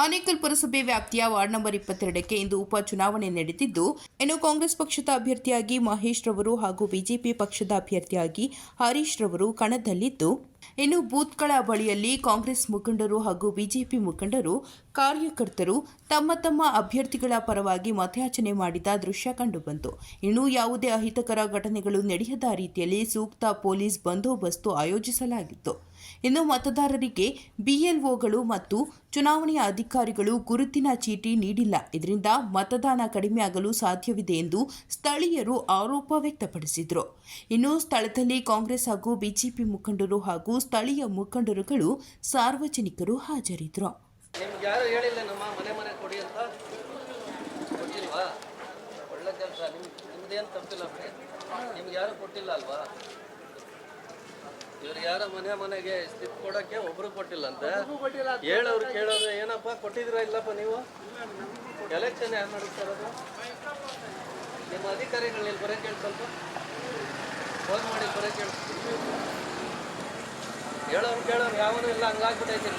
ಆನೇಕಲ್ ಪುರಸಭೆ ವ್ಯಾಪ್ತಿಯ ward number ಇಪ್ಪತ್ತೆರಡಕ್ಕೆ ಇಂದು ಉಪಚುನಾವಣೆ ನಡೆದಿದ್ದು, ಇನ್ನು ಕಾಂಗ್ರೆಸ್ ಪಕ್ಷದ ಅಭ್ಯರ್ಥಿಯಾಗಿ ಮಹೇಶ್ ರವರು ಹಾಗೂ ಬಿಜೆಪಿ ಪಕ್ಷದ ಅಭ್ಯರ್ಥಿಯಾಗಿ ಹರೀಶ್ ರವರು ಕಣದಲ್ಲಿದ್ದು, ಇನ್ನು ಬೂತ್ಗಳ ಬಳಿಯಲ್ಲಿ ಕಾಂಗ್ರೆಸ್ ಮುಖಂಡರು ಹಾಗೂ ಬಿಜೆಪಿ ಮುಖಂಡರು ಕಾರ್ಯಕರ್ತರು ತಮ್ಮ ತಮ್ಮ ಅಭ್ಯರ್ಥಿಗಳ ಪರವಾಗಿ ಮತಯಾಚನೆ ಮಾಡಿದ ದೃಶ್ಯ ಕಂಡುಬಂತು. ಇನ್ನು ಯಾವುದೇ ಅಹಿತಕರ ಘಟನೆಗಳು ನಡೆಯದ ರೀತಿಯಲ್ಲಿ ಸೂಕ್ತ ಪೊಲೀಸ್ ಬಂದೋಬಸ್ತು ಆಯೋಜಿಸಲಾಗಿತ್ತು. ಇನ್ನು ಮತದಾರರಿಗೆ ಬಿಎಲ್ಒಗಳು ಮತ್ತು ಚುನಾವಣೆಯ ಅಧಿಕಾರಿಗಳು ಗುರುತಿನ ಚೀಟಿ ನೀಡಿಲ್ಲ. ಇದರಿಂದ ಮತದಾನ ಕಡಿಮೆಯಾಗಲು ಸಾಧ್ಯವಿದೆ ಎಂದು ಸ್ಥಳೀಯರು ಆರೋಪ ವ್ಯಕ್ತಪಡಿಸಿದರು. ಇನ್ನು ಸ್ಥಳದಲ್ಲಿ ಕಾಂಗ್ರೆಸ್ ಹಾಗೂ ಬಿಜೆಪಿ ಮುಖಂಡರು ಹಾಗೂ ಸ್ಥಳೀಯ ಮುಖಂಡರುಗಳು ಸಾರ್ವಜನಿಕರು ಹಾಜರಿದ್ದರು ನಿಮ್ಗೆ ಯಾರು ಕೊಟ್ಟಿಲ್ಲ ಅಲ್ವಾ? ಇವ್ರು ಯಾರ ಮನೆ ಮನೆಗೆ ಸ್ಲಿಪ್ ಕೊಡಕ್ಕೆ ಒಬ್ರು ಕೊಟ್ಟಿಲ್ಲ ಅಂತ ಹೇಳೋರು ಕೇಳೋದು ಏನಪ್ಪ ಕೊಟ್ಟಿದ್ರ ಇಲ್ಲಪ್ಪ ನೀವು? ಎಲೆಕ್ಷನ್ ಯಾರು ನಡೆಸ್ತಾ ನಿಮ್ಮ ಅಧಿಕಾರಿಗಳು ಇಲ್ಲಿ ಬರೋಕೆ ಹೇಳಿ ಸ್ವಲ್ಪ ಫೋನ್ ಮಾಡಿ ಬರೋಕೆ ಹೇಳಿ ಹೇಳೋರು ಕೇಳೋರು ಯಾವನು ಇಲ್ಲ ಹಂಗಾಗ್ಬಿಟ್ಟೈತಿ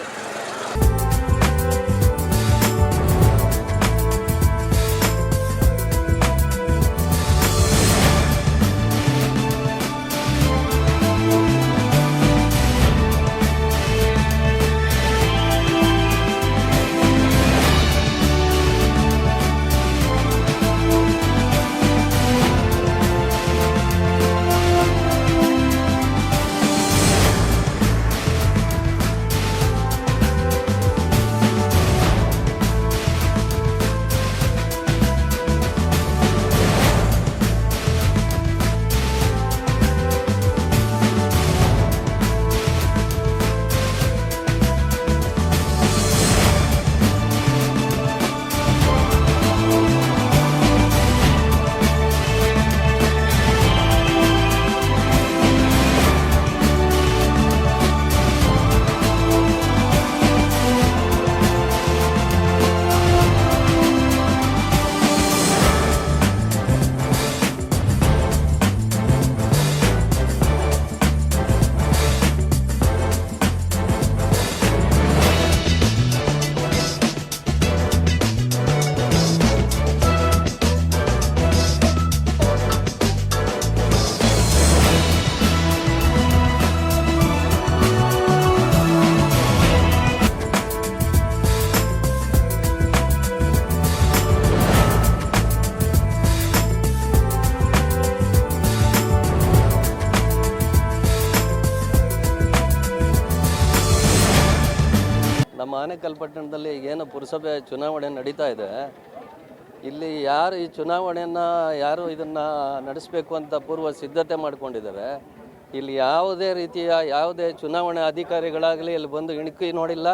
ಆನೇಕಲ್ ಪಟ್ಟಣದಲ್ಲಿ ಏನು ಪುರಸಭೆ ಚುನಾವಣೆ ನಡೀತಾ ಇದೆ, ಇಲ್ಲಿ ಯಾರು ಈ ಚುನಾವಣೆಯನ್ನು ಯಾರು ಇದನ್ನು ನಡೆಸಬೇಕು ಅಂತ ಪೂರ್ವ ಸಿದ್ಧತೆ ಮಾಡಿಕೊಂಡಿದ್ದಾರೆ. ಇಲ್ಲಿ ಯಾವುದೇ ರೀತಿಯ ಯಾವುದೇ ಚುನಾವಣೆ ಅಧಿಕಾರಿಗಳಾಗಲಿ ಇಲ್ಲಿ ಬಂದು ಇಣುಕಿ ನೋಡಿಲ್ಲ,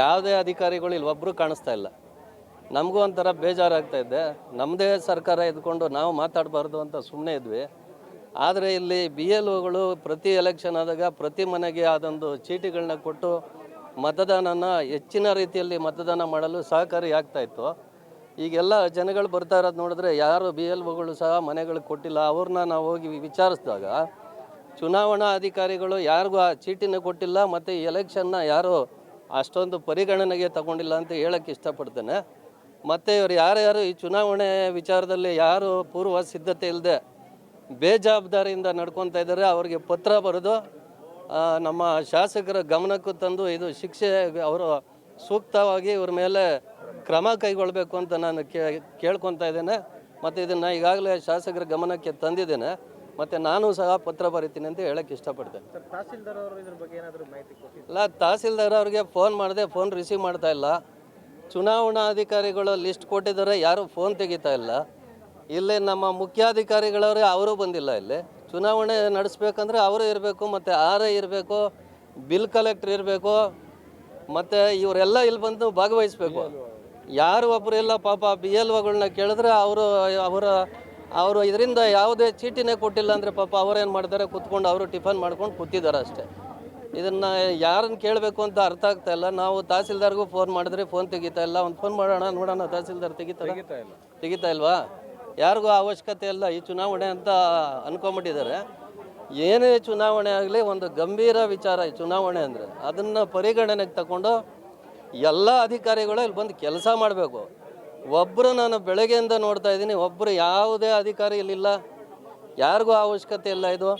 ಯಾವುದೇ ಅಧಿಕಾರಿಗಳು ಇಲ್ಲಿ ಒಬ್ಬರು ಕಾಣಿಸ್ತಾ ಇಲ್ಲ. ನಮಗೂ ಒಂಥರ ಬೇಜಾರಾಗ್ತಾ ಇದೆ. ನಮ್ಮದೇ ಸರ್ಕಾರ ಇದ್ಕೊಂಡು ನಾವು ಮಾತಾಡಬಾರ್ದು ಅಂತ ಸುಮ್ಮನೆ ಇದ್ವಿ. ಆದರೆ ಇಲ್ಲಿ ಬಿ ಎಲ್ ಒಗಳು ಪ್ರತಿ ಎಲೆಕ್ಷನ್ ಆದಾಗ ಪ್ರತಿ ಮನೆಗೆ ಅದೊಂದು ಚೀಟಿಗಳನ್ನ ಕೊಟ್ಟು ಮತದಾನನ ಹೆಚ್ಚಿನ ರೀತಿಯಲ್ಲಿ ಮತದಾನ ಮಾಡಲು ಸಹಕಾರಿ ಆಗ್ತಾ ಇತ್ತು. ಈಗೆಲ್ಲ ಜನಗಳು ಬರ್ತಾ ಇರೋದು ನೋಡಿದ್ರೆ ಯಾರು ಬಿ ಎಲ್ ಒಗಳು ಸಹ ಮನೆಗಳಿಗೆ ಕೊಟ್ಟಿಲ್ಲ. ಅವ್ರನ್ನ ನಾವು ಹೋಗಿ ವಿಚಾರಿಸಿದಾಗ ಚುನಾವಣಾ ಅಧಿಕಾರಿಗಳು ಯಾರಿಗೂ ಆ ಚೀಟಿನ ಕೊಟ್ಟಿಲ್ಲ, ಮತ್ತು ಎಲೆಕ್ಷನ್ನ ಯಾರು ಅಷ್ಟೊಂದು ಪರಿಗಣನೆಗೆ ತಗೊಂಡಿಲ್ಲ ಅಂತ ಹೇಳಕ್ಕೆ ಇಷ್ಟಪಡ್ತೇನೆ. ಮತ್ತು ಇವರು ಯಾರ್ಯಾರು ಈ ಚುನಾವಣೆ ವಿಚಾರದಲ್ಲಿ ಯಾರು ಪೂರ್ವ ಸಿದ್ಧತೆ ಇಲ್ಲದೆ ಬೇಜವಾಬ್ದಾರಿಯಿಂದ ನಡ್ಕೊತಾ ಇದ್ದಾರೆ, ಅವರಿಗೆ ಪತ್ರ ಬರೆದು ನಮ್ಮ ಶಾಸಕರ ಗಮನಕ್ಕೂ ತಂದು ಇದು ಶಿಕ್ಷೆ ಅವರು ಸೂಕ್ತವಾಗಿ ಇವ್ರ ಮೇಲೆ ಕ್ರಮ ಕೈಗೊಳ್ಳಬೇಕು ಅಂತ ನಾನು ಕೇ ಕೇಳ್ಕೊತಾ ಇದ್ದೇನೆ. ಮತ್ತು ಇದನ್ನು ಈಗಾಗಲೇ ಶಾಸಕರ ಗಮನಕ್ಕೆ ತಂದಿದ್ದೇನೆ. ಮತ್ತು ನಾನು ಸಹ ಪತ್ರ ಬರಿತೀನಿ ಅಂತ ಹೇಳಕ್ಕೆ ಇಷ್ಟಪಡ್ತೇನೆ. ತಹಸೀಲ್ದಾರ್ ಅವರು ಇದ್ರ ಬಗ್ಗೆ ಏನಾದರೂ ಮಾಹಿತಿ ಕೊಟ್ಟಿದ್ದಾರೆ ಇಲ್ಲ ತಹಸೀಲ್ದಾರ್ ಅವ್ರಿಗೆ ಫೋನ್ ಮಾಡಿದೆ ಫೋನ್ ರಿಸೀವ್ ಮಾಡ್ತಾ ಇಲ್ಲ. ಚುನಾವಣಾ ಅಧಿಕಾರಿಗಳು ಲಿಸ್ಟ್ ಕೊಟ್ಟಿದ್ದಾರೆ ಯಾರೂ ಫೋನ್ ತೆಗಿತಾ ಇಲ್ಲ. ಇಲ್ಲಿ ನಮ್ಮ ಮುಖ್ಯಾಧಿಕಾರಿಗಳವರೇ ಅವರೂ ಬಂದಿಲ್ಲ ಇಲ್ಲಿ. ಚುನಾವಣೆ ನಡೆಸ್ಬೇಕಂದ್ರೆ ಅವರು ಇರಬೇಕು ಮತ್ತು ಆರ್ ಐ ಇರಬೇಕು ಬಿಲ್ ಕಲೆಕ್ಟ್ರ್ ಇರಬೇಕು ಮತ್ತು ಇವರೆಲ್ಲ ಇಲ್ಲಿ ಬಂದು ಭಾಗವಹಿಸ್ಬೇಕು. ಯಾರು ಒಬ್ಬರು ಇಲ್ಲ ಪಾಪ ಬಿ ಎಲ್ ಒಗಳನ್ನ ಕೇಳಿದ್ರೆ ಅವರು ಅವರ ಅವರು ಇದರಿಂದ ಯಾವುದೇ ಚೀಟಿನೇ ಕೊಟ್ಟಿಲ್ಲ ಅಂದರೆ ಪಾಪ ಅವರೇನು ಮಾಡ್ತಾರೆ? ಕುತ್ಕೊಂಡು ಅವರು ಟಿಫನ್ ಮಾಡ್ಕೊಂಡು ಕೂತಿದ್ದಾರೆ ಅಷ್ಟೇ. ಇದನ್ನು ಯಾರನ್ನು ಕೇಳಬೇಕು ಅಂತ ಅರ್ಥ ಆಗ್ತಾ ಇಲ್ಲ. ನಾವು ತಹಸೀಲ್ದಾರ್ಗೂ ಫೋನ್ ಮಾಡಿದ್ರೆ ಫೋನ್ ತೆಗಿತಾ ಇಲ್ಲ. ಒಂದು ಫೋನ್ ಮಾಡೋಣ ನೋಡೋಣ ತಹಸೀಲ್ದಾರ್ ತೆಗಿತಾ ತೆಗಿತಾ ಇಲ್ವಾ? ಯಾರಿಗೂ ಅವಶ್ಯಕತೆ ಇಲ್ಲ ಈ ಚುನಾವಣೆ ಅಂತ ಅನ್ಕೊಂಬಿಟ್ಟಿದ್ದಾರೆ. ಏನೇ ಚುನಾವಣೆ ಆಗಲಿ ಒಂದು ಗಂಭೀರ ವಿಚಾರ ಈ ಚುನಾವಣೆ ಅಂದರೆ. ಅದನ್ನು ಪರಿಗಣನೆಗೆ ತಗೊಂಡು ಎಲ್ಲ ಅಧಿಕಾರಿಗಳು ಇಲ್ಲಿ ಬಂದು ಕೆಲಸ ಮಾಡಬೇಕು. ಒಬ್ಬರು ನಾನು ಬೆಳಗ್ಗೆಯಿಂದ ನೋಡ್ತಾ ಇದ್ದೀನಿ ಒಬ್ಬರು ಯಾವುದೇ ಅಧಿಕಾರಿ ಇಲ್ಲಿಲ್ಲ ಯಾರಿಗೂ ಅವಶ್ಯಕತೆ ಇಲ್ಲ ಇದು.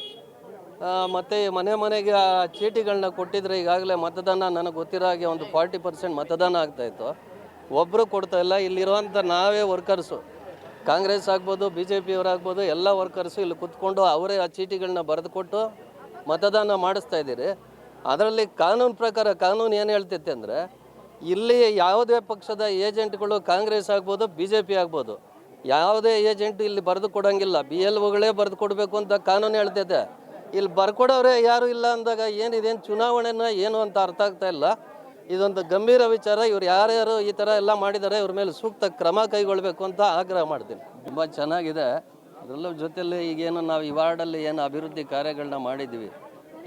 ಮತ್ತು ಮನೆ ಮನೆಗೆ ಆ ಚೀಟಿಗಳನ್ನ ಕೊಟ್ಟಿದ್ರೆ ಈಗಾಗಲೇ ಮತದಾನ ನನಗೆ ಗೊತ್ತಿರೋ ಹಾಗೆ ಒಂದು ಫಾರ್ಟಿ ಪರ್ಸೆಂಟ್ ಮತದಾನ ಆಗ್ತಾಯಿತ್ತು ಒಬ್ಬರು ಕೊಡ್ತಾ ಇಲ್ಲ ಇಲ್ಲಿರುವಂಥ ನಾವೇ ವರ್ಕರ್ಸು. ಕಾಂಗ್ರೆಸ್ ಆಗ್ಬೋದು ಬಿ ಜೆ ಪಿಯವರಾಗ್ಬೋದು ಎಲ್ಲ ವರ್ಕರ್ಸು ಇಲ್ಲಿ ಕುತ್ಕೊಂಡು ಅವರೇ ಆ ಚೀಟಿಗಳನ್ನ ಬರೆದುಕೊಟ್ಟು ಮತದಾನ ಮಾಡಿಸ್ತಾ ಇದ್ದೀರಿ. ಅದರಲ್ಲಿ ಕಾನೂನು ಪ್ರಕಾರ ಕಾನೂನು ಏನು ಹೇಳ್ತೈತೆ ಅಂದರೆ, ಇಲ್ಲಿ ಯಾವುದೇ ಪಕ್ಷದ ಏಜೆಂಟ್ಗಳು ಕಾಂಗ್ರೆಸ್ ಆಗ್ಬೋದು ಬಿ ಜೆ ಪಿ ಆಗ್ಬೋದು, ಯಾವುದೇ ಏಜೆಂಟ್ ಇಲ್ಲಿ ಬರೆದು ಕೊಡೋಂಗಿಲ್ಲ. ಬಿ ಎಲ್ ಒಗಳೇ ಬರೆದು ಕೊಡಬೇಕು ಅಂತ ಕಾನೂನು ಹೇಳ್ತೈತೆ. ಇಲ್ಲಿ ಬರ್ಕೊಡೋರೆ ಯಾರು ಇಲ್ಲ ಅಂದಾಗ ಏನಿದೇನು ಚುನಾವಣೆನ ಏನು ಅಂತ ಅರ್ಥ ಆಗ್ತಾ ಇಲ್ಲ. ಇದೊಂದು ಗಂಭೀರ ವಿಚಾರ. ಇವ್ರು ಯಾರ್ಯಾರು ಈ ಥರ ಎಲ್ಲ ಮಾಡಿದ್ದಾರೆ, ಇವ್ರ ಮೇಲೆ ಸೂಕ್ತ ಕ್ರಮ ಕೈಗೊಳ್ಳಬೇಕು ಅಂತ ಆಗ್ರಹ ಮಾಡ್ತೀನಿ. ತುಂಬ ಚೆನ್ನಾಗಿದೆ. ಅದರಲ್ಲೂ ಜೊತೆಯಲ್ಲಿ ಈಗೇನು ನಾವು ಈ ವಾರ್ಡಲ್ಲಿ ಏನು ಅಭಿವೃದ್ಧಿ ಕಾರ್ಯಗಳನ್ನ ಮಾಡಿದ್ವಿ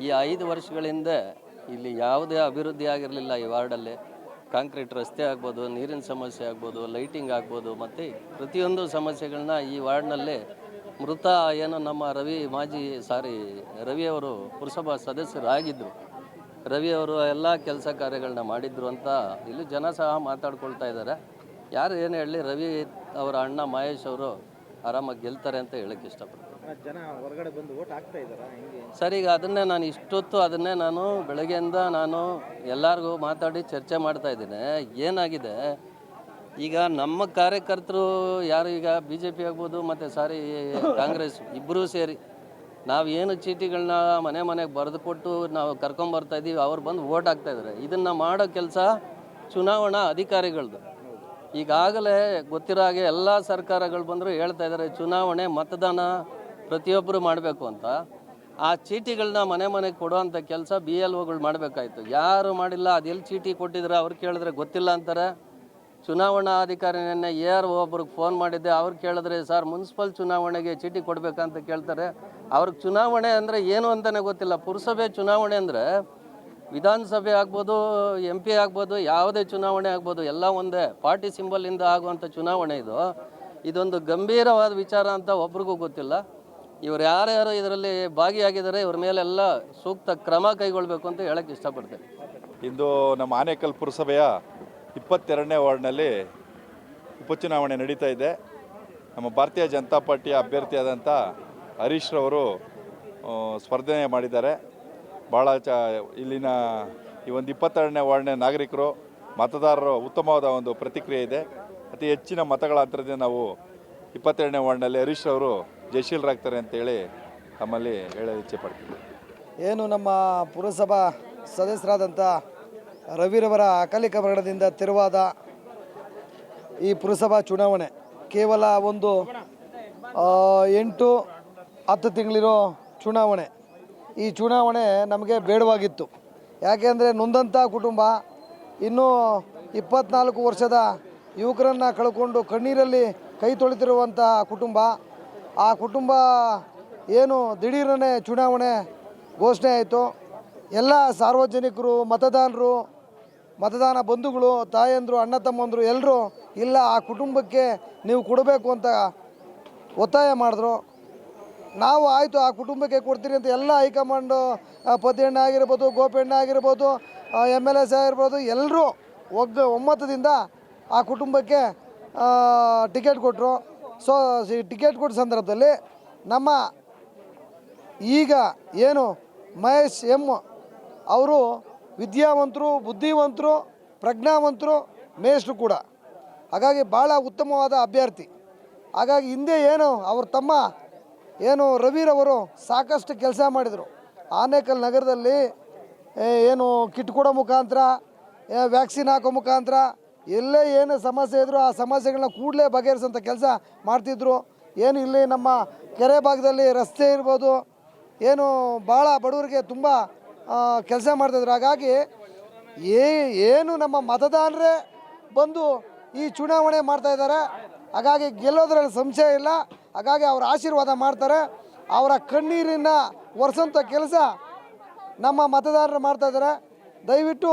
ಈ ಐದು ವರ್ಷಗಳ ಹಿಂದೆ ಇಲ್ಲಿ ಯಾವುದೇ ಅಭಿವೃದ್ಧಿ ಆಗಿರಲಿಲ್ಲ ಈ ವಾರ್ಡಲ್ಲಿ. ಕಾಂಕ್ರೀಟ್ ರಸ್ತೆ ಆಗ್ಬೋದು, ನೀರಿನ ಸಮಸ್ಯೆ ಆಗ್ಬೋದು, ಲೈಟಿಂಗ್ ಆಗ್ಬೋದು, ಮತ್ತು ಪ್ರತಿಯೊಂದು ಸಮಸ್ಯೆಗಳನ್ನ ಈ ವಾರ್ಡ್ನಲ್ಲಿ ಮೃತ ಏನು ನಮ್ಮ ರವಿ ಮಾಜಿ, ಸಾರಿ ರವಿಯವರು ಪುರಸಭಾ ಸದಸ್ಯರಾಗಿದ್ದರು ರವಿಯವರು ಎಲ್ಲ ಕೆಲಸ ಕಾರ್ಯಗಳನ್ನ ಮಾಡಿದ್ರು ಅಂತ ಇಲ್ಲಿ ಜನ ಸಹ ಮಾತಾಡ್ಕೊಳ್ತಾ ಇದ್ದಾರೆ. ಯಾರು ಏನು ಹೇಳಲಿ ರವಿ ಅವರ ಅಣ್ಣ ಮಹೇಶ್ ಅವರು ಆರಾಮಾಗಿ ಗೆಲ್ತಾರೆ ಅಂತ ಹೇಳಕ್ಕೆ ಇಷ್ಟಪಡ್ತೀನಿ. ಜನ ಹೊರಗಡೆ ಬಂದು ಓಟ್ ಹಾಕ್ತಾ ಇದ್ದಾರಾ? ಸರ್ ಈಗ ಅದನ್ನೇ ನಾನು ಇಷ್ಟೊತ್ತು ಅದನ್ನೇ ನಾನು ಬೆಳಗ್ಗೆಯಿಂದ ನಾನು ಎಲ್ಲರಿಗೂ ಮಾತಾಡಿ ಚರ್ಚೆ ಮಾಡ್ತಾ ಇದ್ದೀನಿ. ಏನಾಗಿದೆ? ಈಗ ನಮ್ಮ ಕಾರ್ಯಕರ್ತರು ಯಾರು ಈಗ ಬಿ ಜೆ ಪಿ ಆಗ್ಬೋದು ಮತ್ತು ಸಾರಿ ಕಾಂಗ್ರೆಸ್ ಇಬ್ಬರೂ ಸೇರಿ ನಾವು ಏನು ಚೀಟಿಗಳನ್ನ ಮನೆ ಮನೆಗೆ ಬರೆದು ಕೊಟ್ಟು ನಾವು ಕರ್ಕೊಂಬರ್ತಾ ಇದ್ದೀವಿ ಅವ್ರು ಬಂದು ಓಟ್ ಹಾಕ್ತಾ ಇದ್ದಾರೆ ಇದನ್ನು ಮಾಡೋ ಕೆಲಸ ಚುನಾವಣಾ ಅಧಿಕಾರಿಗಳದ್ದು ಈಗಾಗಲೇ ಗೊತ್ತಿರೋ ಹಾಗೆ ಎಲ್ಲ ಸರ್ಕಾರಗಳು ಬಂದರೂ ಹೇಳ್ತಾ ಇದ್ದಾರೆ ಚುನಾವಣೆ ಮತದಾನ ಪ್ರತಿಯೊಬ್ಬರು ಮಾಡಬೇಕು ಅಂತ. ಆ ಚೀಟಿಗಳನ್ನ ಮನೆ ಮನೆಗೆ ಕೊಡುವಂಥ ಕೆಲಸ ಬಿ ಎಲ್ ಒಗಳು ಮಾಡಬೇಕಾಯ್ತು. ಯಾರು ಮಾಡಿಲ್ಲ ಅದೆಲ್ಲಿ ಚೀಟಿ ಕೊಟ್ಟಿದ್ರೆ ಅವ್ರು ಕೇಳಿದ್ರೆ ಗೊತ್ತಿಲ್ಲ ಅಂತಾರೆ. ಚುನಾವಣಾ ಅಧಿಕಾರಿ ನಿನ್ನೆ ಯಾರು ಒಬ್ರಿಗೆ ಫೋನ್ ಮಾಡಿದ್ದೆ. ಅವ್ರು ಕೇಳಿದ್ರೆ, ಸರ್, ಮುನ್ಸಿಪಲ್ ಚುನಾವಣೆಗೆ ಚೀಟಿ ಕೊಡಬೇಕಂತ ಕೇಳ್ತಾರೆ. ಅವ್ರಿಗೆ ಚುನಾವಣೆ ಅಂದರೆ ಏನು ಅಂತಲೇ ಗೊತ್ತಿಲ್ಲ. ಪುರಸಭೆ ಚುನಾವಣೆ ಅಂದರೆ ವಿಧಾನಸಭೆ ಆಗ್ಬೋದು, ಎಂ ಪಿ ಆಗ್ಬೋದು, ಯಾವುದೇ ಚುನಾವಣೆ ಆಗ್ಬೋದು, ಎಲ್ಲ ಒಂದೇ. ಪಾರ್ಟಿ ಸಿಂಬಲಿಂದ ಆಗುವಂಥ ಚುನಾವಣೆ ಇದು. ಇದೊಂದು ಗಂಭೀರವಾದ ವಿಚಾರ ಅಂತ ಒಬ್ರಿಗೂ ಗೊತ್ತಿಲ್ಲ. ಇವ್ರು ಯಾರ್ಯಾರು ಇದರಲ್ಲಿ ಭಾಗಿಯಾಗಿದ್ದಾರೆ, ಇವ್ರ ಮೇಲೆಲ್ಲ ಸೂಕ್ತ ಕ್ರಮ ಕೈಗೊಳ್ಳಬೇಕು ಅಂತ ಹೇಳಕ್ಕೆ ಇಷ್ಟಪಡ್ತೇನೆ. ಇಂದು ನಮ್ಮ ಆನೇಕಲ್ ಪುರಸಭೆಯ ಇಪ್ಪತ್ತೆರಡನೇ ವಾರ್ಡ್ನಲ್ಲಿ ಉಪಚುನಾವಣೆ ನಡೀತಾ ಇದೆ. ನಮ್ಮ ಭಾರತೀಯ ಜನತಾ ಪಾರ್ಟಿಯ ಅಭ್ಯರ್ಥಿಯಾದಂಥ ಹರೀಶ್ ರವರು ಸ್ಪರ್ಧೆ ಮಾಡಿದ್ದಾರೆ. ಭಾಳ ಚ, ಇಲ್ಲಿನ ಈ ಒಂದು ಇಪ್ಪತ್ತೆರಡನೇ ವಾರ್ಡ್ನ ನಾಗರಿಕರು, ಮತದಾರರು ಉತ್ತಮವಾದ ಒಂದು ಪ್ರತಿಕ್ರಿಯೆ ಇದೆ. ಅತಿ ಹೆಚ್ಚಿನ ಮತಗಳ ಅಂತರದಿಂದ ನಾವು ಇಪ್ಪತ್ತೆರಡನೇ ವಾರ್ಡ್ನಲ್ಲಿ ಹರೀಶ್ ರವರು ಜಯಶೀಲರಾಗ್ತಾರೆ ಅಂತೇಳಿ ತಮ್ಮಲ್ಲಿ ಹೇಳಲು ಇಚ್ಛೆ ಪಡ್ತೀವಿ ಏನು ನಮ್ಮ ಪುರಸಭಾ ಸದಸ್ಯರಾದಂಥ ರವಿರವರ ಅಕಾಲಿಕ ಮರಣದಿಂದ ತೆರವಾದ ಈ ಪುರಸಭಾ ಚುನಾವಣೆ ಕೇವಲ ಒಂದು ಎಂಟು, ಹತ್ತು ತಿಂಗಳಿರೋ ಚುನಾವಣೆ. ಈ ಚುನಾವಣೆ ನಮಗೆ ಬೇಡವಾಗಿತ್ತು. ಯಾಕೆಂದರೆ ನೊಂದಂಥ ಕುಟುಂಬ, ಇನ್ನೂ ಇಪ್ಪತ್ನಾಲ್ಕು ವರ್ಷದ ಯುವಕರನ್ನು ಕಳ್ಕೊಂಡು ಕಣ್ಣೀರಲ್ಲಿ ಕೈ ತೊಳಿತಿರುವಂಥ ಕುಟುಂಬ, ಆ ಕುಟುಂಬ ಏನು ದಿಢೀರನೇ ಚುನಾವಣೆ ಘೋಷಣೆ ಆಯಿತು. ಎಲ್ಲ ಸಾರ್ವಜನಿಕರು, ಮತದಾರರು ಮತದಾನ ಬಂಧುಗಳು, ತಾಯಂದರು, ಅಣ್ಣ ತಮ್ಮಂದರು ಎಲ್ಲರೂ ಇಲ್ಲ, ಆ ಕುಟುಂಬಕ್ಕೆ ನೀವು ಕೊಡಬೇಕು ಅಂತ ಒತ್ತಾಯ ಮಾಡಿದ್ರು. ನಾವು ಆಯಿತು, ಆ ಕುಟುಂಬಕ್ಕೆ ಕೊಡ್ತೀರಿ ಅಂತ ಎಲ್ಲ ಹೈಕಮಾಂಡು ಪತಿಯಣ್ಣ ಆಗಿರ್ಬೋದು, ಗೋಪಣ್ಣ ಆಗಿರ್ಬೋದು ಎಂ ಎಲ್ ಎಸ್ ಆಗಿರ್ಬೋದು ಎಲ್ಲರೂ ಒಗ್ಗ, ಒಮ್ಮತದಿಂದ ಆ ಕುಟುಂಬಕ್ಕೆ ಟಿಕೆಟ್ ಕೊಟ್ಟರು ಸೊ ಟಿಕೆಟ್ ಕೊಟ್ಟ ಸಂದರ್ಭದಲ್ಲಿ ನಮ್ಮ ಈಗ ಏನು ಮಹೇಶ್ ಎಂ ಅವರು ವಿದ್ಯಾವಂತರು, ಬುದ್ಧಿವಂತರು, ಪ್ರಜ್ಞಾವಂತರು, ಮೇಷ್ಟ್ರು ಕೂಡ. ಹಾಗಾಗಿ ಭಾಳ ಉತ್ತಮವಾದ ಅಭ್ಯರ್ಥಿ. ಹಾಗಾಗಿ ಹಿಂದೆ ಏನು ಅವ್ರ ತಮ್ಮ ಏನು ರವಿರವರು ಸಾಕಷ್ಟು ಕೆಲಸ ಮಾಡಿದರು. ಆನೇಕಲ್ ನಗರದಲ್ಲಿ ಏನು ಕಿಟ್ ಕೊಡೋ ಮುಖಾಂತರ ವ್ಯಾಕ್ಸಿನ್ ಹಾಕೋ ಮುಖಾಂತರ, ಎಲ್ಲೇ ಏನು ಸಮಸ್ಯೆ ಇದ್ದರೂ ಆ ಸಮಸ್ಯೆಗಳನ್ನ ಕೂಡಲೇ ಬಗೆಹರಿಸೋಂಥ ಕೆಲಸ ಮಾಡ್ತಿದ್ರು. ಏನು ಇಲ್ಲಿ ನಮ್ಮ ಕೆರೆ ಭಾಗದಲ್ಲಿ ರಸ್ತೆ ಇರ್ಬೋದು. ಏನು ಭಾಳ ಬಡವರಿಗೆ ತುಂಬ ಕೆಲಸ ಮಾಡ್ತಿದ್ರು. ಹಾಗಾಗಿ ಏ, ಏನು ನಮ್ಮ ಮತದಾರರೇ ಬಂದು ಈ ಚುನಾವಣೆ ಮಾಡ್ತಾ ಇದ್ದಾರೆ. ಹಾಗಾಗಿ ಗೆಲ್ಲೋದ್ರಲ್ಲಿ ಸಂಶಯ ಇಲ್ಲ. ಹಾಗಾಗಿ ಅವರ ಆಶೀರ್ವಾದ ಮಾಡ್ತಾರೆ. ಅವರ ಕಣ್ಣೀರಿನ ಒರೆಸೋಂಥ ಕೆಲಸ ನಮ್ಮ ಮತದಾರರು ಮಾಡ್ತಾ ಇದ್ದಾರೆ. ದಯವಿಟ್ಟು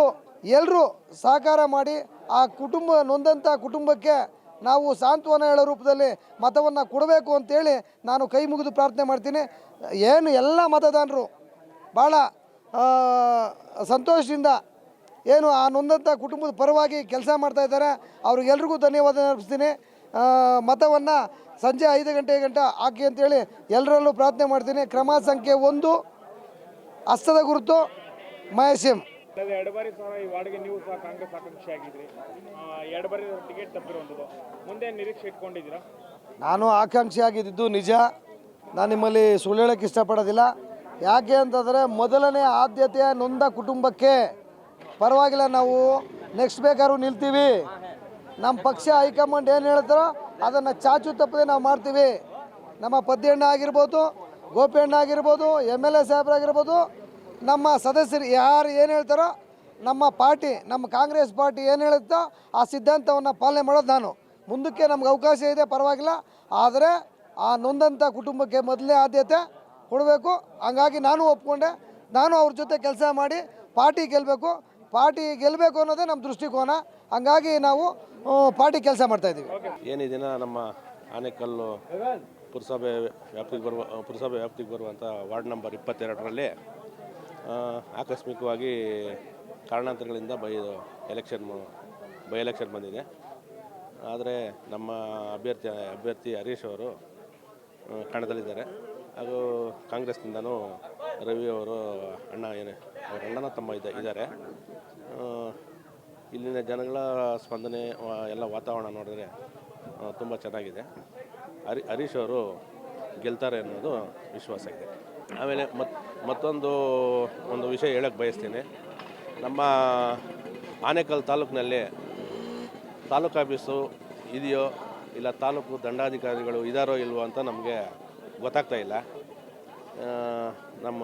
ಎಲ್ಲರೂ ಸಹಕಾರ ಮಾಡಿ ಆ ಕುಟುಂಬ ನೊಂದಂಥ ಕುಟುಂಬಕ್ಕೆ ನಾವು ಸಾಂತ್ವನ ಹೇಳೋ ರೂಪದಲ್ಲಿ ಮತವನ್ನು ಕೊಡಬೇಕು ಅಂತೇಳಿ ನಾನು ಕೈ ಮುಗಿದು ಪ್ರಾರ್ಥನೆ ಮಾಡ್ತೀನಿ. ಏನು ಎಲ್ಲ ಮತದಾರರು ಭಾಳ ಸಂತೋಷದಿಂದ ಏನು ಆ ನೊಂದಂಥ ಕುಟುಂಬದ ಪರವಾಗಿ ಕೆಲಸ ಮಾಡ್ತಾಯಿದ್ದಾರೆ ಅವ್ರಿಗೆಲ್ರಿಗೂ ಧನ್ಯವಾದ ಅರ್ಪಿಸ್ತೀನಿ. ಮತವನ್ನು ಸಂಜೆ ಐದು ಗಂಟೆ ಗಂಟೆ ಹಾಕಿ ಅಂತೇಳಿ ಎಲ್ಲರಲ್ಲೂ ಪ್ರಾರ್ಥನೆ ಮಾಡ್ತೀನಿ. ಕ್ರಮ ಸಂಖ್ಯೆ ಒಂದು ಹಸ್ತದ ಗುರುತು ಮಹೇಶಿಂ. ಎರಡು ಬಾರಿ ಸಹ ಈ ವಾರ್ಡ್ಗೆ ನೀವು ಸಹ ಕಾಂಗ್ರೆಸ್ ಆಕಾಂಕ್ಷಿ ಆಗಿದ್ರಿ. ಎರಡು ಬಾರಿ ಟಿಕೆಟ್ ತಪ್ಪಿರುವಂಥದ್ದು ಮುಂದೆ ನಿರೀಕ್ಷೆ ಇಟ್ಕೊಂಡಿದ್ದೀರಾ? ನಾನು ಆಕಾಂಕ್ಷಿ ಆಗಿದ್ದು ನಿಜ. ನಾನು ನಿಮ್ಮಲ್ಲಿ ಸುಳ್ಳು ಹೇಳೋಕ್ಕೆ ಇಷ್ಟಪಡೋದಿಲ್ಲ. ಯಾಕೆ ಅಂತಂದರೆ ಮೊದಲನೇ ಆದ್ಯತೆಯ ನೊಂದ ಕುಟುಂಬಕ್ಕೆ ಪರವಾಗಿಲ್ಲ, ನಾವು ನೆಕ್ಸ್ಟ್ ಬೇಕಾದ್ರೂ ನಿಲ್ತೀವಿ. ನಮ್ಮ ಪಕ್ಷ ಹೈಕಮಾಂಡ್ ಏನು ಹೇಳ್ತಾರೋ ಅದನ್ನು ಚಾಚು ತಪ್ಪದೆ ನಾವು ಮಾಡ್ತೀವಿ. ನಮ್ಮ ಪದ್ಯಣ್ಣ ಆಗಿರ್ಬೋದು ಗೋಪಿಯಣ್ಣ ಆಗಿರ್ಬೋದು, ಎಂ ಎಲ್ ಎ ಸಾಹೇಬರಾಗಿರ್ಬೋದು ನಮ್ಮ ಸದಸ್ಯರು ಯಾರು ಏನು ಹೇಳ್ತಾರೋ ನಮ್ಮ ಪಾರ್ಟಿ, ನಮ್ಮ ಕಾಂಗ್ರೆಸ್ ಪಾರ್ಟಿ ಏನು ಹೇಳುತ್ತೋ ಆ ಸಿದ್ಧಾಂತವನ್ನು ಪಾಲನೆ ಮಾಡೋದು ನಾನು. ಮುಂದಕ್ಕೆ ನಮ್ಗೆ ಅವಕಾಶ ಇದೆ, ಪರವಾಗಿಲ್ಲ. ಆದರೆ ಆ ನೊಂದಂಥ ಕುಟುಂಬಕ್ಕೆ ಮೊದಲನೇ ಆದ್ಯತೆ ಕೊಡಬೇಕು. ಹಂಗಾಗಿ ನಾನು ಒಪ್ಕೊಂಡೆ. ನಾನು ಅವ್ರ ಜೊತೆ ಕೆಲಸ ಮಾಡಿ ಪಾರ್ಟಿ ಗೆಲ್ಲಬೇಕು ಪಾರ್ಟಿ ಗೆಲ್ಲಬೇಕು ಅನ್ನೋದೇ ನಮ್ಮ ದೃಷ್ಟಿಕೋನ. ಹಂಗಾಗಿ ನಾವು ಪಾರ್ಟಿ ಕೆಲಸ ಮಾಡ್ತಾಯಿದ್ದೀವಿ ಏನು ಈ ದಿನ ನಮ್ಮ ಆನೆಕಲ್ಲು ಪುರಸಭೆ ವ್ಯಾಪ್ತಿಗೆ ಬರುವ, ಪುರಸಭೆ ವ್ಯಾಪ್ತಿಗೆ ಬರುವಂಥ ವಾರ್ಡ್ ನಂಬರ್ ಇಪ್ಪತ್ತೆರಡರಲ್ಲಿ ಆಕಸ್ಮಿಕವಾಗಿ ಕಾರಣಾಂತರಗಳಿಂದ ಬೈ, ಎಲೆಕ್ಷನ್ ಬೈ ಎಲೆಕ್ಷನ್ ಬಂದಿದೆ. ಆದರೆ ನಮ್ಮ ಅಭ್ಯರ್ಥಿ ಅಭ್ಯರ್ಥಿ ಹರೀಶ್ ಅವರು ಕಣದಲ್ಲಿದ್ದಾರೆ. ಹಾಗೂ ಕಾಂಗ್ರೆಸ್ನಿಂದನೂ ರವಿ ಅವರು ಅಣ್ಣ ಏನೇ, ಅವ್ರ ಅಣ್ಣನ ತಮ್ಮ ಇದ್ದ, ಇದ್ದಾರೆ. ಇಲ್ಲಿನ ಜನಗಳ ಸ್ಪಂದನೆ ಎಲ್ಲ ವಾತಾವರಣ ನೋಡಿದ್ರೆ ತುಂಬ ಚೆನ್ನಾಗಿದೆ. ಹರಿ, ಹರೀಶ್ ಅವರು ಗೆಲ್ತಾರೆ ಅನ್ನೋದು ವಿಶ್ವಾಸ ಇದೆ. ಆಮೇಲೆ ಮತ್, ಮತ್ತೊಂದು, ಒಂದು ವಿಷಯ ಹೇಳಕ್ಕೆ ಬಯಸ್ತೀನಿ. ನಮ್ಮ ಆನೇಕಲ್ ತಾಲೂಕಿನಲ್ಲಿ ತಾಲೂಕು ಆಫೀಸು ಇದೆಯೋ, ಇಲ್ಲ ತಾಲೂಕು ದಂಡಾಧಿಕಾರಿಗಳು ಇದಾರೋ ಇಲ್ವೋ ಅಂತ ನಮಗೆ ಗೊತ್ತಾಗ್ತಾ ಇಲ್ಲ. ನಮ್ಮ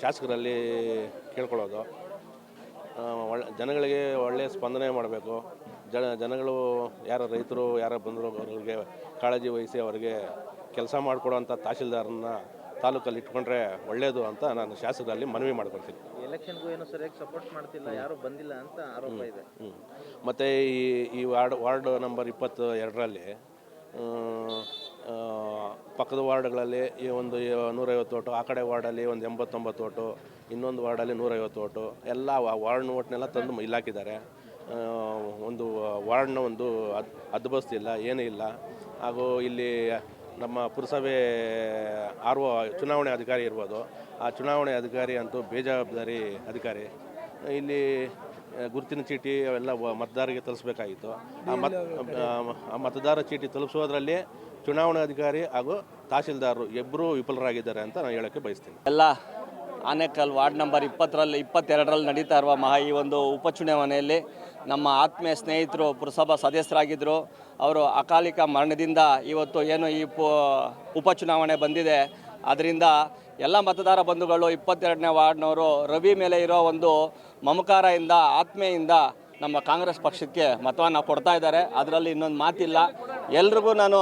ಶಾಸಕರಲ್ಲಿ ಕೇಳ್ಕೊಳ್ಳೋದು. ಒಳ್ಳೆ ಜನಗಳಿಗೆ ಒಳ್ಳೆಯ ಸ್ಪಂದನೆ ಮಾಡಬೇಕು. ಜನ ಜನಗಳು ಯಾರ ರೈತರು ಯಾರ ಬಂದರು ಅವ್ರಿಗೆ ಕಾಳಜಿ ವಹಿಸಿ ಅವರಿಗೆ ಕೆಲಸ ಮಾಡಿಕೊಡುವಂಥ ತಹಶೀಲ್ದಾರನ್ನ ತಾಲೂಕಲ್ಲಿ ಇಟ್ಕೊಂಡ್ರೆ ಒಳ್ಳೆಯದು ಅಂತ ನಾನು ಶಾಸಕರಲ್ಲಿ ಮನವಿ ಮಾಡ್ಕೊಳ್ತೀನಿ. ಎಲೆಕ್ಷನ್ಗೂ ಏನು ಸರಿಯಾಗಿ ಸಪೋರ್ಟ್ ಮಾಡ್ತಿಲ್ಲ ಯಾರು ಬಂದಿಲ್ಲ ಅಂತ ಆರೋಪ ಇದೆ. ಮತ್ತು ಈ ಈ ವಾರ್ಡ್ ವಾರ್ಡ್ ನಂಬರ್ ಇಪ್ಪತ್ತು ಎರಡರಲ್ಲಿ ಪಕ್ಕದ ವಾರ್ಡ್ಗಳಲ್ಲಿ ಈ ಒಂದು ನೂರೈವತ್ತು ಓಟು, ಆ ಕಡೆ ವಾರ್ಡಲ್ಲಿ ಒಂದು ಎಂಬತ್ತೊಂಬತ್ತು ಓಟು, ಇನ್ನೊಂದು ವಾರ್ಡಲ್ಲಿ ನೂರೈವತ್ತು ಓಟು, ಎಲ್ಲ ವಾರ್ಡ್ನ ಓಟ್ನೆಲ್ಲ ತಂದು ಇಲ್ಲಾಕಿದ್ದಾರೆ. ಒಂದು ವಾರ್ಡ್ನ ಒಂದು ಅದ್ ಅದ್ಬಸ್ತಿಲ್ಲ ಏನೂ ಇಲ್ಲ. ಹಾಗೂ ಇಲ್ಲಿ ನಮ್ಮ ಪುರಸಭೆ ಆರ್ ಒ ಚುನಾವಣೆ ಅಧಿಕಾರಿ ಇರ್ಬೋದು. ಆ ಚುನಾವಣೆ ಅಧಿಕಾರಿ ಅಂತೂ ಬೇಜವಾಬ್ದಾರಿ ಅಧಿಕಾರಿ. ಇಲ್ಲಿ ಗುರುತಿನ ಚೀಟಿ ಅವೆಲ್ಲ ಮತದಾರರಿಗೆ ತಲುಪಿಸಬೇಕಾಗಿತ್ತು ಆ ಮತ್ ಆ ಮತದಾರ ಚೀಟಿ ತಲುಪಿಸೋದ್ರಲ್ಲಿ ಚುನಾವಣಾಧಿಕಾರಿ ಹಾಗೂ ತಹಶೀಲ್ದಾರರು ಇಬ್ಬರೂ ವಿಫಲರಾಗಿದ್ದಾರೆ ಅಂತ ನಾನು ಹೇಳೋಕ್ಕೆ ಬಯಸ್ತೀನಿ. ಎಲ್ಲ ಆನೇಕಲ್ ವಾರ್ಡ್ ನಂಬರ್ ಇಪ್ಪತ್ತರಲ್ಲಿ ಇಪ್ಪತ್ತೆರಡರಲ್ಲಿ ನಡೀತಾ ಇರುವ ಮಹಾ ಈ ಒಂದು ಉಪಚುನಾವಣೆಯಲ್ಲಿ ನಮ್ಮ ಆತ್ಮೀಯ ಸ್ನೇಹಿತರು ಪುರಸಭಾ ಸದಸ್ಯರಾಗಿದ್ದರು ಅವರು ಅಕಾಲಿಕ ಮರಣದಿಂದ ಇವತ್ತು ಏನು ಈ ಪು ಉಪಚುನಾವಣೆ ಬಂದಿದೆ. ಅದರಿಂದ ಎಲ್ಲ ಮತದಾರ ಬಂಧುಗಳು ಇಪ್ಪತ್ತೆರಡನೇ ವಾರ್ಡ್ನವರು ರವಿ ಮೇಲೆ ಇರೋ ಒಂದು ಮಮಕಾರದಿಂದ ಆತ್ಮೆಯಿಂದ ನಮ್ಮ ಕಾಂಗ್ರೆಸ್ ಪಕ್ಷಕ್ಕೆ ಮತವನ್ನು ಕೊಡ್ತಾ ಇದ್ದಾರೆ. ಅದರಲ್ಲಿ ಇನ್ನೊಂದು ಮಾತಿಲ್ಲ. ಎಲ್ರಿಗೂ ನಾನು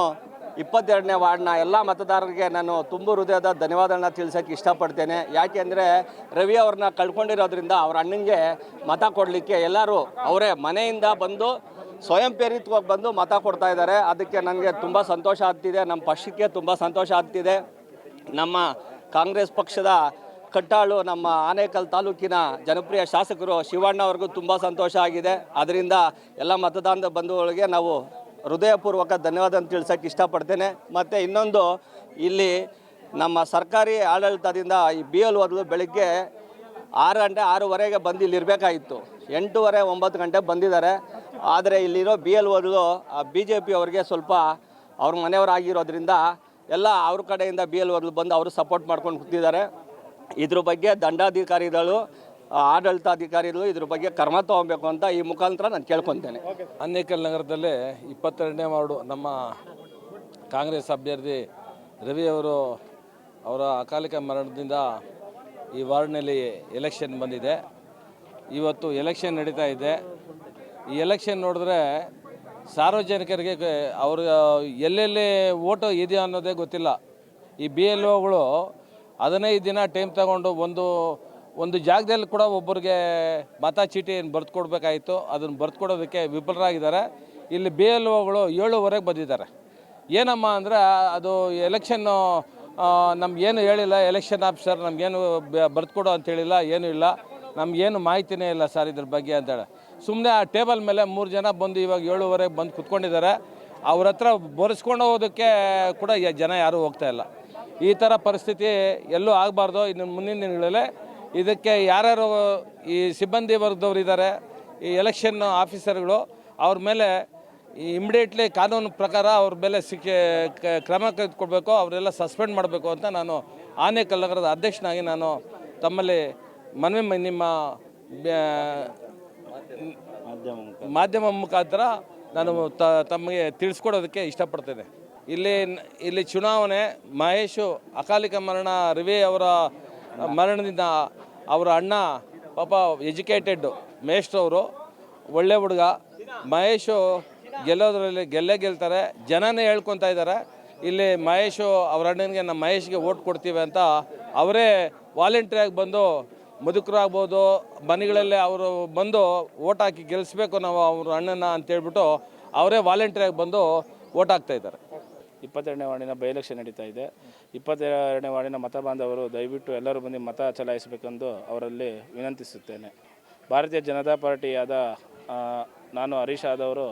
ಇಪ್ಪತ್ತೆರಡನೇ ವಾರ್ಡ್ನ ಎಲ್ಲ ಮತದಾರರಿಗೆ ನಾನು ತುಂಬ ಹೃದಯದ ಧನ್ಯವಾದಗಳನ್ನ ತಿಳಿಸೋಕ್ಕೆ ಇಷ್ಟಪಡ್ತೇನೆ. ಯಾಕೆಂದರೆ ರವಿ ಅವ್ರನ್ನ ಕಳ್ಕೊಂಡಿರೋದ್ರಿಂದ ಅವ್ರ ಅಣ್ಣನಿಗೆ ಮತ ಕೊಡಲಿಕ್ಕೆ ಎಲ್ಲರೂ ಅವರೇ ಮನೆಯಿಂದ ಬಂದು ಸ್ವಯಂ ಪ್ರೇರಿತವಾಗಿ ಬಂದು ಮತ ಕೊಡ್ತಾ ಇದ್ದಾರೆ. ಅದಕ್ಕೆ ನನಗೆ ತುಂಬ ಸಂತೋಷ ಆಗ್ತಿದೆ. ನಮ್ಮ ಪಕ್ಷಕ್ಕೆ ತುಂಬ ಸಂತೋಷ ಆಗ್ತಿದೆ. ನಮ್ಮ ಕಾಂಗ್ರೆಸ್ ಪಕ್ಷದ ಕಟ್ಟಾಳು ನಮ್ಮ ಆನೇಕಲ್ ತಾಲೂಕಿನ ಜನಪ್ರಿಯ ಶಾಸಕರು ಶಿವಣ್ಣ ಅವ್ರಿಗೂ ತುಂಬ ಸಂತೋಷ ಆಗಿದೆ. ಅದರಿಂದ ಎಲ್ಲ ಮತದಾನದ ಬಂಧುಗಳಿಗೆ ನಾವು ಹೃದಯಪೂರ್ವಕ ಧನ್ಯವಾದ ಅಂತ ತಿಳಿಸೋಕೆ ಇಷ್ಟಪಡ್ತೇನೆ. ಮತ್ತು ಇನ್ನೊಂದು, ಇಲ್ಲಿ ನಮ್ಮ ಸರ್ಕಾರಿ ಆಡಳಿತದಿಂದ ಈ ಬಿ ಎಲ್ ಓದ್ಲು ಬೆಳಗ್ಗೆ ಆರು ಗಂಟೆ, ಆರೂವರೆಗೆ ಬಂದು ಇಲ್ಲಿ ಇರಬೇಕಾಗಿತ್ತು. ಎಂಟೂವರೆ, ಒಂಬತ್ತು ಗಂಟೆ ಬಂದಿದ್ದಾರೆ. ಆದರೆ ಇಲ್ಲಿರೋ ಬಿ ಎಲ್ ವರ್ಗು ಬಿ ಜೆ ಪಿ ಅವ್ರಿಗೆ ಸ್ವಲ್ಪ ಅವ್ರ ಮನೆಯವರಾಗಿರೋದ್ರಿಂದ ಎಲ್ಲ ಅವ್ರ ಕಡೆಯಿಂದ ಬಿ ಎಲ್ ಓದ್ಲು ಬಂದು ಅವರು ಸಪೋರ್ಟ್ ಮಾಡ್ಕೊಂಡು ಕೂತಿದ್ದಾರೆ. ಇದ್ರ ಬಗ್ಗೆ ದಂಡಾಧಿಕಾರಿಗಳು ಆಡಳಿತಾಧಿಕಾರಿಗಳು ಇದ್ರ ಬಗ್ಗೆ ಕ್ರಮ ತಗೋಬೇಕು ಅಂತ ಈ ಮುಖಾಂತರ ನಾನು ಕೇಳ್ಕೊತೇನೆ. ಅನ್ನೇಕಲ್ ನಗರದಲ್ಲಿ ಇಪ್ಪತ್ತೆರಡನೇ ವಾರ್ಡು ನಮ್ಮ ಕಾಂಗ್ರೆಸ್ ಅಭ್ಯರ್ಥಿ ರವಿ ಅವರು ಅವರ ಅಕಾಲಿಕ ಮರಣದಿಂದ ಈ ವಾರ್ಡ್ನಲ್ಲಿ ಎಲೆಕ್ಷನ್ ಬಂದಿದೆ. ಇವತ್ತು ಎಲೆಕ್ಷನ್ ನಡೀತಾ ಇದೆ. ಈ ಎಲೆಕ್ಷನ್ ನೋಡಿದ್ರೆ ಸಾರ್ವಜನಿಕರಿಗೆ ಅವರು, ಎಲ್ಲೆಲ್ಲಿ ಓಟು ಇದೆಯೋ ಅನ್ನೋದೇ ಗೊತ್ತಿಲ್ಲ. ಈ ಬಿ ಎಲ್ ಒಗಳು ಹದಿನೈದು ದಿನ ಟೈಮ್ ತಗೊಂಡು ಒಂದು ಒಂದು ಜಾಗದಲ್ಲಿ ಕೂಡ ಒಬ್ಬರಿಗೆ ಮತ ಚೀಟಿ ಏನು ಬರೆದು ಕೊಡಬೇಕಾಯಿತು, ಅದನ್ನು ಬರೆದು ಕೊಡೋದಕ್ಕೆ ವಿಫಲರಾಗಿದ್ದಾರೆ. ಇಲ್ಲಿ ಬಿ ಎಲ್ ಒಗಳು ಏಳುವರೆಗೆ ಬಂದಿದ್ದಾರೆ. ಏನಮ್ಮ ಅಂದರೆ, ಅದು ಎಲೆಕ್ಷನ್ನು ನಮ್ಗೇನು ಹೇಳಿಲ್ಲ ಎಲೆಕ್ಷನ್ ಆಫೀಸರ್ ನಮಗೇನು ಬರೆದು ಕೊಡು ಅಂತ ಹೇಳಿಲ್ಲ, ಏನೂ ಇಲ್ಲ. ನಮಗೇನು ಮಾಹಿತಿನೇ ಇಲ್ಲ ಸರ್ ಇದ್ರ ಬಗ್ಗೆ ಅಂತೇಳಿ ಸುಮ್ಮನೆ ಆ ಟೇಬಲ್ ಮೇಲೆ ಮೂರು ಜನ ಬಂದು ಇವಾಗ ಏಳುವರೆಗೆ ಬಂದು ಕುತ್ಕೊಂಡಿದ್ದಾರೆ. ಅವ್ರ ಹತ್ರ ಬರೆಸ್ಕೊಂಡು ಹೋಗೋದಕ್ಕೆ ಕೂಡ ಜನ ಯಾರೂ ಹೋಗ್ತಾ ಇಲ್ಲ. ಈ ಥರ ಪರಿಸ್ಥಿತಿ ಎಲ್ಲೂ ಆಗಬಾರ್ದು ಇನ್ನು ಮುಂದಿನ ದಿನಗಳಲ್ಲಿ. ಇದಕ್ಕೆ ಯಾರ್ಯಾರು ಈ ಸಿಬ್ಬಂದಿ ವರ್ಗದವ್ರು ಇದ್ದಾರೆ, ಈ ಎಲೆಕ್ಷನ್ ಆಫೀಸರ್ಗಳು ಅವ್ರ ಮೇಲೆ ಇಮಿಡಿಯೇಟ್ಲಿ ಕಾನೂನು ಪ್ರಕಾರ ಅವ್ರ ಮೇಲೆ ಸಿಕ್ಕಿ ಕ್ರಮ ತೆಗೆದುಕೊಳ್ಬೇಕು ಅವರೆಲ್ಲ ಸಸ್ಪೆಂಡ್ ಮಾಡಬೇಕು ಅಂತ ನಾನು ಆನೆಕಲ್ ನಗರದ ಅಧ್ಯಕ್ಷನಾಗಿ ನಾನು ತಮ್ಮಲ್ಲಿ ಮನವಿ ನಿಮ್ಮ ಮಾಧ್ಯಮ ಮುಖಾಂತರ ನಾನು ತಮಗೆ ತಿಳಿಸ್ಕೊಡೋದಕ್ಕೆ ಇಷ್ಟಪಡ್ತೇನೆ. ಇಲ್ಲಿ ಇಲ್ಲಿ ಚುನಾವಣೆ, ಮಹೇಶು ಅಕಾಲಿಕ ಮರಣ, ರವಿ ಅವರ ಮರಣದಿಂದ ಅವರ ಅಣ್ಣ, ಪಾಪ ಎಜುಕೇಟೆಡ್ ಮೇಷ್ಟ್ರವರು ಒಳ್ಳೆ ಹುಡುಗ. ಮಹೇಶು ಗೆಲ್ಲೋದ್ರಲ್ಲಿ ಗೆಲ್ಲೇ ಗೆಲ್ತಾರೆ. ಜನನೇ ಹೇಳ್ಕೊತಾ ಇದ್ದಾರೆ. ಇಲ್ಲಿ ಮಹೇಶು ಅವರ ಅಣ್ಣನಿಗೆ, ನಮ್ಮ ಮಹೇಶ್ಗೆ ಓಟ್ ಕೊಡ್ತೀವಿ ಅಂತ ಅವರೇ ವಾಲಂಟ್ರಿಯಾಗಿ ಬಂದು ಮುದುಕರಾಗ್ಬೋದು, ಮನೆಗಳಲ್ಲೇ ಅವರು ಬಂದು ಓಟ್ ಹಾಕಿ ಗೆಲ್ಲಿಸ್ಬೇಕು ನಾವು ಅವ್ರ ಅಣ್ಣನ ಅಂತೇಳ್ಬಿಟ್ಟು ಅವರೇ ವಾಲಂಟಿಯರಾಗಿ ಬಂದು ಓಟ್ ಹಾಕ್ತಾ ಇದ್ದಾರೆ. ಇಪ್ಪತ್ತೆರಡನೇ ವಾರ್ಡಿನ ಬೈ ಎಲೆಕ್ಷನ್ ನಡೀತಾ ಇದೆ. ಇಪ್ಪತ್ತೆರಡನೇ ವಾರ್ಡಿನ ಮತ ಬಾಂಧವರು ದಯವಿಟ್ಟು ಎಲ್ಲರೂ ಬಂದು ಮತ ಚಲಾಯಿಸಬೇಕೆಂದು ಅವರಲ್ಲಿ ವಿನಂತಿಸುತ್ತೇನೆ. ಭಾರತೀಯ ಜನತಾ ಪಾರ್ಟಿಯಾದ ನಾನು ಹರೀಶ್ ಆದವರು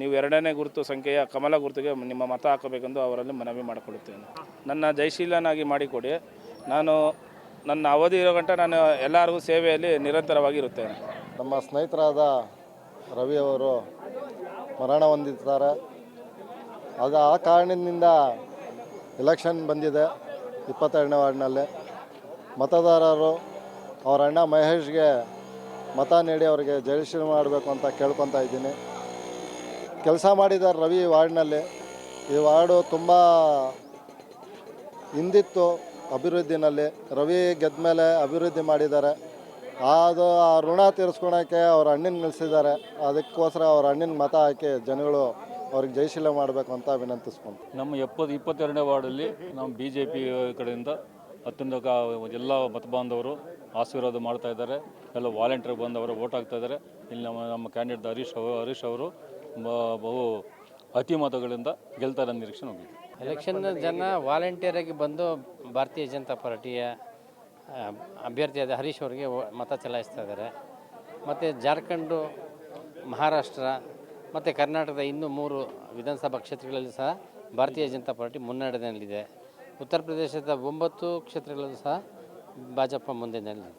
ನೀವು ಎರಡನೇ ಗುರುತು ಸಂಖ್ಯೆಯ ಕಮಲ ಗುರುತಿಗೆ ನಿಮ್ಮ ಮತ ಹಾಕಬೇಕೆಂದು ಅವರಲ್ಲಿ ಮನವಿ ಮಾಡಿಕೊಳ್ಳುತ್ತೇನೆ. ನನ್ನ ಜಯಶೀಲನಾಗಿ ಮಾಡಿಕೊಡಿ. ನಾನು ನನ್ನ ಅವಧಿ ಇರೋ ಗಂಟ ನಾನು ಎಲ್ಲರಿಗೂ ಸೇವೆಯಲ್ಲಿ ನಿರಂತರವಾಗಿ ಇರುತ್ತೇನೆ. ನಮ್ಮ ಸ್ನೇಹಿತರಾದ ರವಿ ಅವರು ಮರಣ ಹೊಂದಿದ್ದಾರೆ. ಅದು ಆ ಕಾರಣದಿಂದ ಎಲೆಕ್ಷನ್ ಬಂದಿದೆ ಇಪ್ಪತ್ತೆರಡನೇ ವಾರ್ಡ್ನಲ್ಲಿ. ಮತದಾರರು ಅವರ ಅಣ್ಣ ಮಹೇಶ್ಗೆ ಮತ ನೀಡಿ ಅವರಿಗೆ ಜಯಶ್ರೀ ಮಾಡಬೇಕು ಅಂತ ಕೇಳ್ಕೊತಾ ಇದ್ದೀನಿ. ಕೆಲಸ ಮಾಡಿದ್ದಾರೆ ರವಿ ವಾರ್ಡ್ನಲ್ಲಿ. ಈ ವಾರ್ಡು ತುಂಬ ಹಿಂದಿತ್ತು. ಅಭಿವೃದ್ಧಿನಲ್ಲಿ ರವಿ ಗೆದ್ದ ಮೇಲೆ ಅಭಿವೃದ್ಧಿ ಮಾಡಿದ್ದಾರೆ. ಅದು ಆ ಋಣ ತೀರಿಸ್ಕೊಳಕ್ಕೆ ಅವ್ರ ಹಣ್ಣಿನ ನಿಲ್ಲಿಸಿದ್ದಾರೆ ಅದಕ್ಕೋಸ್ಕರ ಅವ್ರ ಅಣ್ಣನ ಮತ ಹಾಕಿ ಜನಗಳು ಅವ್ರಿಗೆ ಜಯಶೀಲ ಮಾಡಬೇಕು ಅಂತ ವಿನಂತಿಸ್ಕೊಂಡು ನಮ್ಮ ಎಪ್ಪತ್ತು ಇಪ್ಪತ್ತೆರಡನೇ ವಾರ್ಡಲ್ಲಿ ನಮ್ಮ ಬಿ ಜೆ ಪಿ ಕಡೆಯಿಂದ ಅತ್ಯಂತ ಕ- ಎಲ್ಲ ಮತ ಬಾಂಧವರು ಆಶೀರ್ವಾದ ಮಾಡ್ತಾ ಇದ್ದಾರೆ. ಎಲ್ಲ ವಾಲಂಟಿಯರ್ ಬಂದವರು ವೋಟ್ ಆಗ್ತಾ ಇದ್ದಾರೆ. ಇಲ್ಲಿ ನಮ್ಮ ನಮ್ಮ ಕ್ಯಾಂಡಿಡೇಟ್ ಹರೀಶ್ ಅವರು ಹರೀಶ್ ಅವರು ಬ- ಬಹು ಅತಿ ಮತಗಳಿಂದ ಗೆಲ್ತಾರೆ ನಿರೀಕ್ಷೆ ಹೋಗಿದೆ ಎಲೆಕ್ಷನ್ ಜನ ವಾಲಂಟಿಯರಾಗಿ ಬಂದು ಭಾರತೀಯ ಜನತಾ ಪಾರ್ಟಿಯ ಅಭ್ಯರ್ಥಿಯಾದ ಹರೀಶ್ ಅವರಿಗೆ ಮತ ಚಲಾಯಿಸ್ತಾ ಇದ್ದಾರೆ. ಮತ್ತು ಜಾರ್ಖಂಡು, ಮಹಾರಾಷ್ಟ್ರ ಮತ್ತು ಕರ್ನಾಟಕದ ಇನ್ನೂ ಮೂರು ವಿಧಾನಸಭಾ ಕ್ಷೇತ್ರಗಳಲ್ಲಿ ಸಹ ಭಾರತೀಯ ಜನತಾ ಪಾರ್ಟಿ ಮುನ್ನಡೆದಲ್ಲಿದೆ ಉತ್ತರ ಪ್ರದೇಶದ ಒಂಬತ್ತು ಕ್ಷೇತ್ರಗಳಲ್ಲೂ ಸಹ ಭಾಜಪ ಮುಂದಿನಲ್ಲಿದೆ